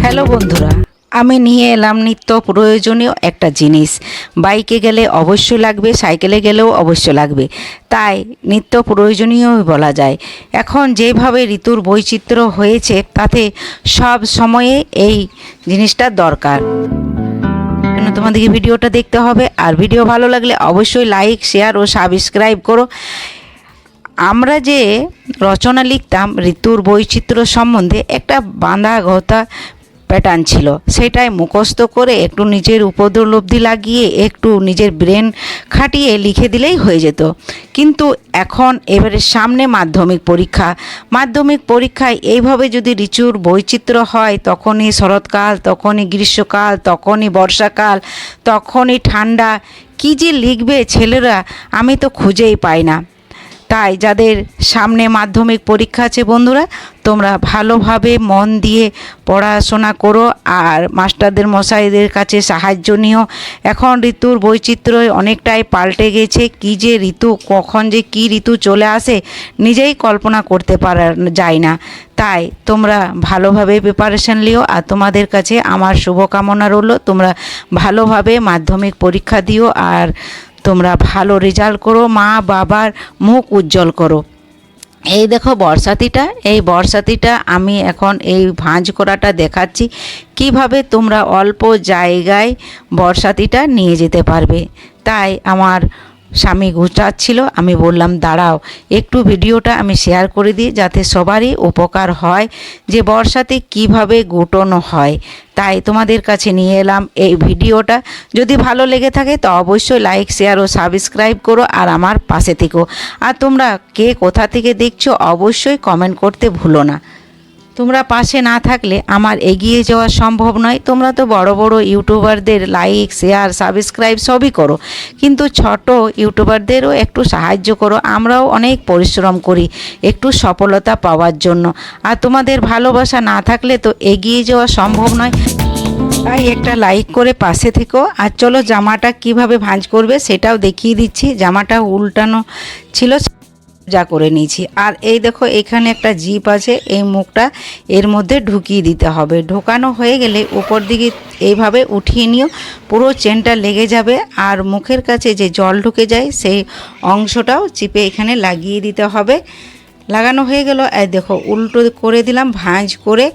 Hello বন্ধুরা, আমি নিয়ে এলাম নিত্য প্রয়োজনীয় একটা জিনিস। বাইকে গেলে অবশ্যই লাগবে, সাইকেলে গেলেও অবশ্য লাগবে। তাই নিত্য প্রয়োজনীয় বলা যায়। এখন যেভাবে ঋতুর বৈচিত্র্য হয়েছে, তাতে সব সময়ে এই জিনিসটা দরকার। তোমাদেরকে ভিডিওটা দেখতে হবে? আর ভিডিও ভালো লাগলে অবশ্যই লাইক শেয়ার ও সাবস্ক্রাইব করো। আমরা যে রচনা লিখতাম ঋতুর বৈচিত্র্য সম্বন্ধে একটা বাঁধা গতা প্যাটার্ন ছিল। সেটাই মুখস্থ করে একটু নিজের উপদ্রলব্ধি লাগিয়ে, একটু নিজের ব্রেন খাটিয়ে লিখে দিলেই হয়ে যেত। কিন্তু এখন এবারে সামনে মাধ্যমিক পরীক্ষা। মাধ্যমিক পরীক্ষায় এইভাবে যদি ঋতুর বৈচিত্র্য হয়, তখনই শরৎকাল, তখনই গ্রীষ্মকাল, তখনই বর্ষাকাল, তখনই ঠান্ডা, কী যে লিখবে ছেলেরা, আমি তো খুঁজেই পাই না। তাই যাদের সামনে মাধ্যমিক পরীক্ষা আছে বন্ধুরা, তোমরা ভালোভাবে মন দিয়ে পড়াশোনা করো আর মাস্টারদের মশাইদের কাছে সাহায্য নিও। এখন ঋতুর বৈচিত্র্য অনেকটাই পাল্টে গেছে, কী যে ঋতু, কখন যে কী ঋতু চলে আসে নিজেই কল্পনা করতে পারা যায় না। তাই তোমরা ভালোভাবে প্রিপারেশন লিও আর তোমাদের কাছে আমার শুভকামনা রইল, তোমরা ভালোভাবে মাধ্যমিক পরীক্ষা দিও আর তোমরা ভালো রেজাল্ট করো, মা বাবার মুখ উজ্জ্বল করো। এই দেখো বর্ষাতিটা এই বর্ষাতিটা আমি এখন এই ভাঁজ করাটা দেখাচ্ছি, কীভাবে তোমরা অল্প জায়গায় বর্ষাতিটা নিয়ে যেতে পারবে। তাই আমার স্বামী গুছাচ্ছিল আমি বললাম, দাঁড়াও, একটু ভিডিওটা আমি শেয়ার করে দিই যাতে সবারই উপকার হয় যে বর্ষাতে কীভাবে গুটানো হয়। তাই তোমাদের কাছে নিয়ে এলাম এই ভিডিওটা। যদি ভালো লেগে থাকে তো অবশ্যই লাইক শেয়ার ও সাবস্ক্রাইব করো আর আমার পাশে থেকো। আর তোমরা কে কোথা থেকে দেখছ অবশ্যই কমেন্ট করতে ভুলো না। তোমরা পাশে না থাকলে আমার এগিয়ে যাওয়া সম্ভব নয়। তোমরা তো বড় বড় ইউটিউবারদের লাইক শেয়ার সাবস্ক্রাইব সবই করো। কিন্তু ছোট ইউটিউবারদেরও একটু সাহায্য করো। আমরাও অনেক পরিশ্রম করি একটু সফলতা পাওয়ার জন্য। আর তোমাদের ভালোবাসা না থাকলে তো এগিয়ে যাওয়া সম্ভব নয়। তাই একটা লাইক করে পাশে থেকো। আর চলো জামাটা কীভাবে ভাঁজ করবে সেটাও দেখিয়ে দিচ্ছি। জামাটা উল্টানো ছিল। যা করে নিয়েছি। আর এই দেখো, এখানে একটা জিপ আছে, এই মুখটা এর মধ্যে ঢুকিয়ে দিতে হবে। ঢোকানো হয়ে গেলে উপর দিকে এইভাবে উঠিয়ে নিও, পুরো চেনটা লেগে যাবে। আর মুখের কাছে যে জল ঢুকে যায়, সেই অংশটাও চিপে এখানে লাগিয়ে দিতে হবে। লাগানো হয়ে গেল। এই দেখো, উল্টো করে দিলাম, ভাঁজ করে,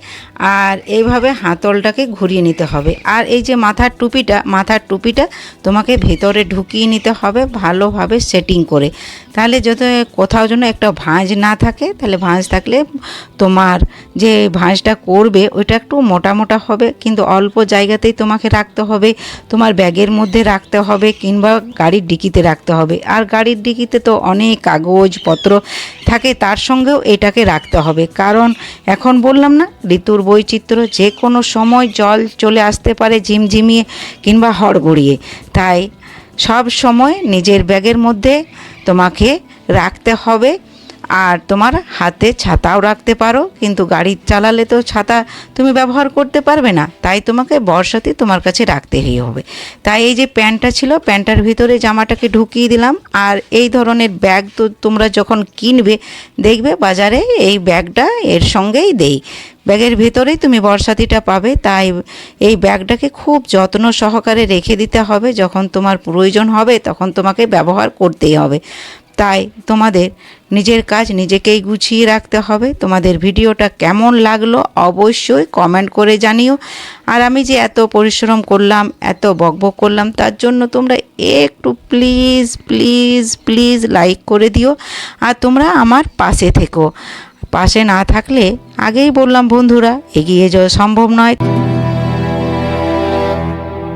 আর এইভাবে হাতলটাকে ঘুরিয়ে নিতে হবে। আর এই যে মাথার টুপিটা মাথার টুপিটা তোমাকে ভেতরে ঢুকিয়ে নিতে হবে ভালোভাবে সেটিং করে। তাহলে যত কোথাও যেন একটা ভাঁজ না থাকে, তাহলে ভাঁজ থাকলে তোমার যে ভাঁজটা করবে, ওইটা একটু মোটা মোটা হবে, কিন্তু অল্প জায়গাতেই তোমাকে রাখতে হবে, তোমার ব্যাগের মধ্যে রাখতে হবে, কিংবা গাড়ির ডিকিতে রাখতে হবে। আর গাড়ির ডিকিতে তো অনেক কাগজপত্র থাকে, তার সঙ্গেও এটাকে রাখতে হবে। কারণ এখন বললাম না, ঋতুর বৈচিত্র্য যে কোনো সময় জল চলে আসতে পারে ঝিমঝিমিয়ে কিংবা হড়গড়িয়ে। তাই সব সময় নিজের ব্যাগের মধ্যে তোমাকে রাখতে হবে আর তোমার হাতে ছাতাও রাখতে পারো, কিন্তু গাড়ি চালালে তো ছাতা তুমি ব্যবহার করতে পারবে না। তাই তোমাকে বর্ষাতে তোমার কাছে রাখতেই হবে। তাই এই যে প্যান্টটা ছিল, প্যান্টটার ভিতরে জামাটাকে ঢুকিয়ে দিলাম। আর এই ধরনের ব্যাগ তো তোমরা যখন কিনবে, দেখবে বাজারে এই ব্যাগটা এর সঙ্গেই দেই। ব্যাগের ভেতরেই তুমি বর্ষাতিটা পাবে। তাই এই ব্যাগটাকে খুব যত্ন সহকারে রেখে দিতে হবে। যখন তোমার প্রয়োজন হবে, তখন তোমাকে ব্যবহার করতেই হবে। তাই তোমাদের নিজের কাজ নিজেকেই গুছিয়ে রাখতে হবে। তোমাদের ভিডিওটা কেমন লাগল অবশ্যই কমেন্ট করে জানিও। আর আমি যে এত পরিশ্রম করলাম, এত বকবক করলাম, তার জন্য তোমরা একটু প্লিজ প্লিজ প্লিজ লাইক করে দিও। আর তোমরা আমার পাশে থেকো। পাশে না থাকলে আগেই বললাম বন্ধুরা, এগিয়ে যাওয়া সম্ভব নয়।